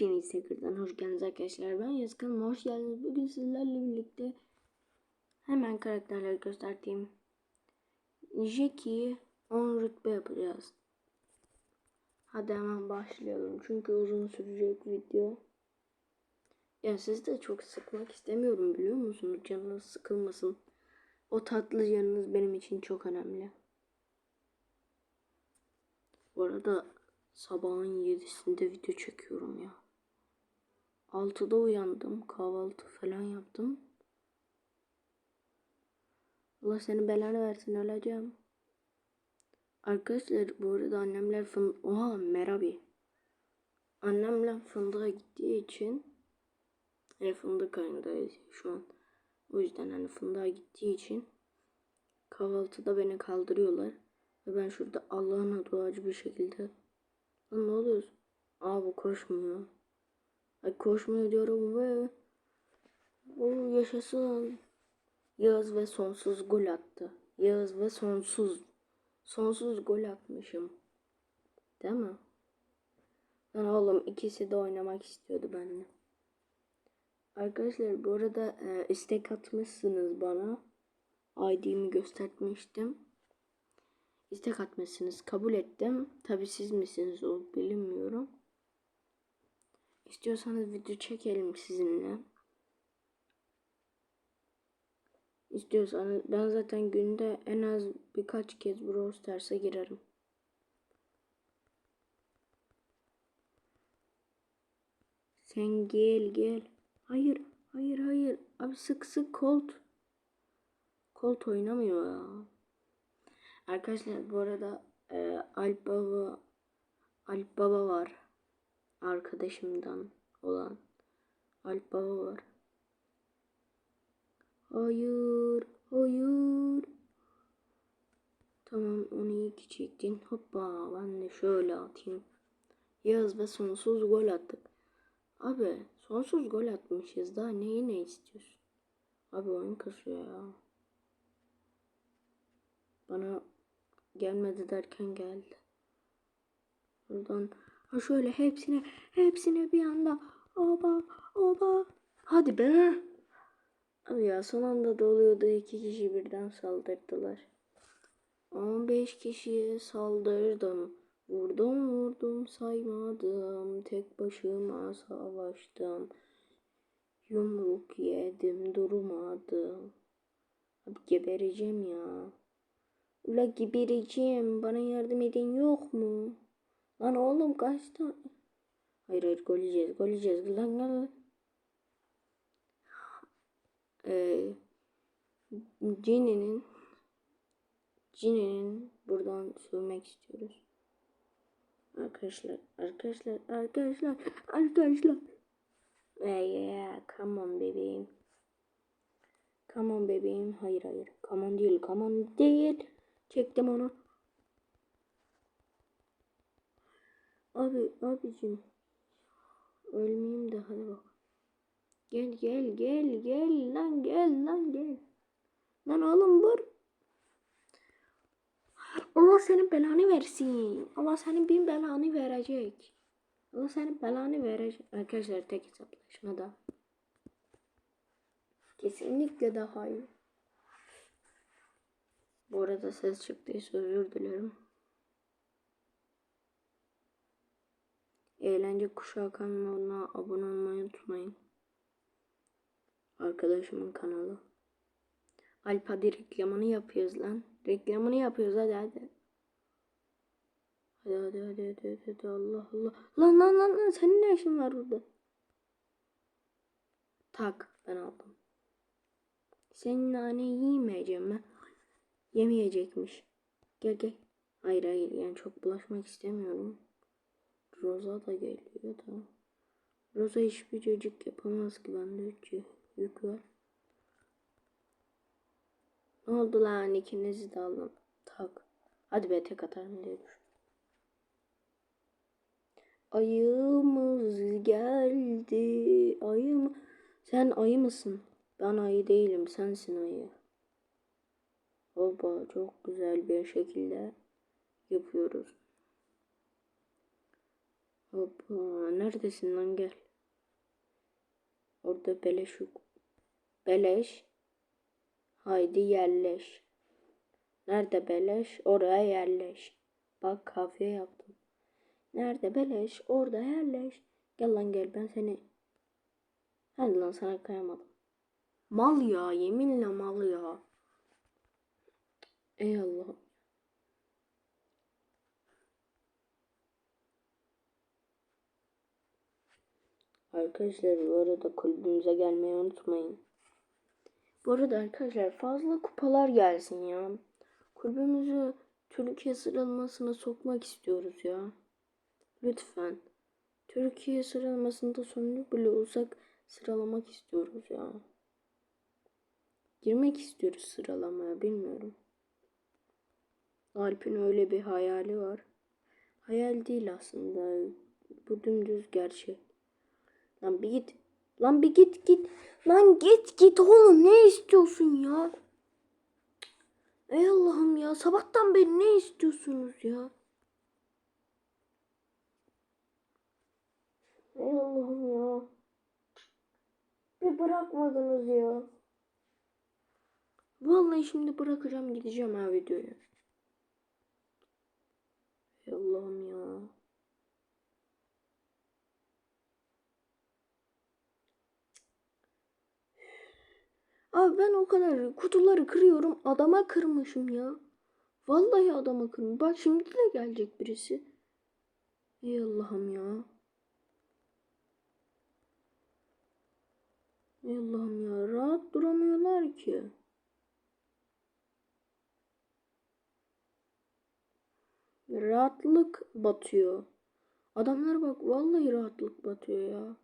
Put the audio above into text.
Hepiniz tekrardan hoş geldiniz arkadaşlar. Ben Yazkan. Hoş geldiniz. Bugün sizlerle birlikte hemen karakterleri göstereyim. Jackie'yi 10 rütbe yapacağız. Hadi hemen başlayalım. Çünkü uzun sürecek video. Ya siz de çok sıkmak istemiyorum biliyor musunuz? Canınız sıkılmasın. O tatlı yanınız benim için çok önemli. Bu arada sabahın 7'sinde video çekiyorum ya. 6'da uyandım. Kahvaltı falan yaptım. Allah seni belanı versin öleceğim. Arkadaşlar bu arada annemler fın... Oha Merabi. Annemle fındığa gittiği için yani fındık ayındayız şu an. O yüzden hani fındığa gittiği için kahvaltıda beni kaldırıyorlar. Ve ben şurada Allah'ına duacı bir şekilde Lan ne oluyor? Aa bu koşmuyor. Koşmuyor diyorum ve o yaşasın. Yağız ve sonsuz gol attı. Yağız ve sonsuz. Sonsuz gol atmışım. Değil mi? Lan oğlum ikisi de oynamak istiyordu benimle. Arkadaşlar bu arada e, istek atmışsınız bana. ID'mi göstermiştim. İstek atmışsınız. Kabul ettim. Tabi siz misiniz o bilinmiyorum. İstiyorsanız video çekelim sizinle. İstiyorsanız ben zaten günde en az birkaç kez Brawl Stars'a girerim. Sen gel gel. Hayır hayır hayır. Abi sık sık Colt. Colt oynamıyor ya. Arkadaşlar bu arada e, Alp Baba Alp Baba var. Arkadaşımdan olan Alp Baba var. Hayır, hayır. Tamam onu iyi ki çektin. Hoppa ben de şöyle atayım. Yaz ve sonsuz gol attık. Abi sonsuz gol atmışız. Daha neyi ne istiyorsun? Abi oyun kasıyor ya. Bana gelmedi derken geldi. Buradan ha şöyle hepsine hepsine bir anda oba oba hadi be. Abi ya son anda doluyordu iki kişi birden saldırdılar. 15 kişiye saldırdım. Vurdum vurdum saymadım. Tek başıma savaştım. Yumruk yedim durmadım. Abi gebereceğim ya. Ula gebereceğim. Bana yardım eden yok mu? Lan oğlum kaç tane? Hayır hayır gol yiyeceğiz. Gol yiyeceğiz. Lan lan. Ee, Cine'nin Cine'nin buradan sövmek istiyoruz. Arkadaşlar, arkadaşlar, arkadaşlar, arkadaşlar. Hey, yeah, come on bebeğim. Come on bebeğim. Hayır hayır. Come on değil, come on değil. Çektim onu. Abi, abicim. Ölmeyeyim de hadi bak. Gel gel gel gel lan gel lan gel. Lan oğlum vur. Allah senin belanı versin. Allah senin bin belanı verecek. Allah senin belanı verecek. Arkadaşlar tek hesaplaşmada. Kesinlikle daha iyi. Bu arada ses çıktıysa özür dilerim. Eğlence Kuşağı kanalına abone olmayı unutmayın. Arkadaşımın kanalı. Alp hadi reklamını yapıyoruz lan. Reklamını yapıyoruz hadi hadi. Hadi hadi hadi hadi hadi. Allah Allah. Lan lan lan lan senin ne işin var burada? Tak ben aldım. Senin nane yiyemeyeceğim ben. Yemeyecekmiş. Gel gel. Hayır hayır yani çok bulaşmak istemiyorum. Rosa da geliyor da. Rosa hiçbir çocuk yapamaz ki bende üç yük var. Ne oldu lan ikinizi de aldım. Tak. Hadi be tek atarım diye düşün. Ayımız geldi. Ayı mı? Sen ayı mısın? Ben ayı değilim. Sensin ayı. Baba çok güzel bir şekilde yapıyoruz. Hoppa neredesin lan gel. Orada beleş yok. Beleş. Haydi yerleş. Nerede beleş? Oraya yerleş. Bak kafiye yaptım. Nerede beleş? Orada yerleş. Gel lan gel ben seni. Hadi lan sana kayamadım. Mal ya yeminle mal ya. Ey Allah'ım. Arkadaşlar bu arada kulübümüze gelmeyi unutmayın. Bu arada arkadaşlar fazla kupalar gelsin ya. Kulübümüzü Türkiye sıralamasına sokmak istiyoruz ya. Lütfen. Türkiye sıralamasında sonuncu bile olsak sıralamak istiyoruz ya. Girmek istiyoruz sıralamaya bilmiyorum. Alp'in öyle bir hayali var. Hayal değil aslında. Bu dümdüz gerçek. Lan bir git. Lan bir git git. Lan git git oğlum ne istiyorsun ya? Ey Allah'ım ya sabahtan beri ne istiyorsunuz ya? Ey Allah'ım ya. Bir bırakmadınız ya. Vallahi şimdi bırakacağım gideceğim ha videoyu. Ey Allah'ım ya. Abi ben o kadar kutuları kırıyorum adama kırmışım ya. Vallahi adama kırmışım. Bak şimdi de gelecek birisi. Ey Allah'ım ya. Ey Allah'ım ya rahat duramıyorlar ki. Rahatlık batıyor. Adamlara bak vallahi rahatlık batıyor ya.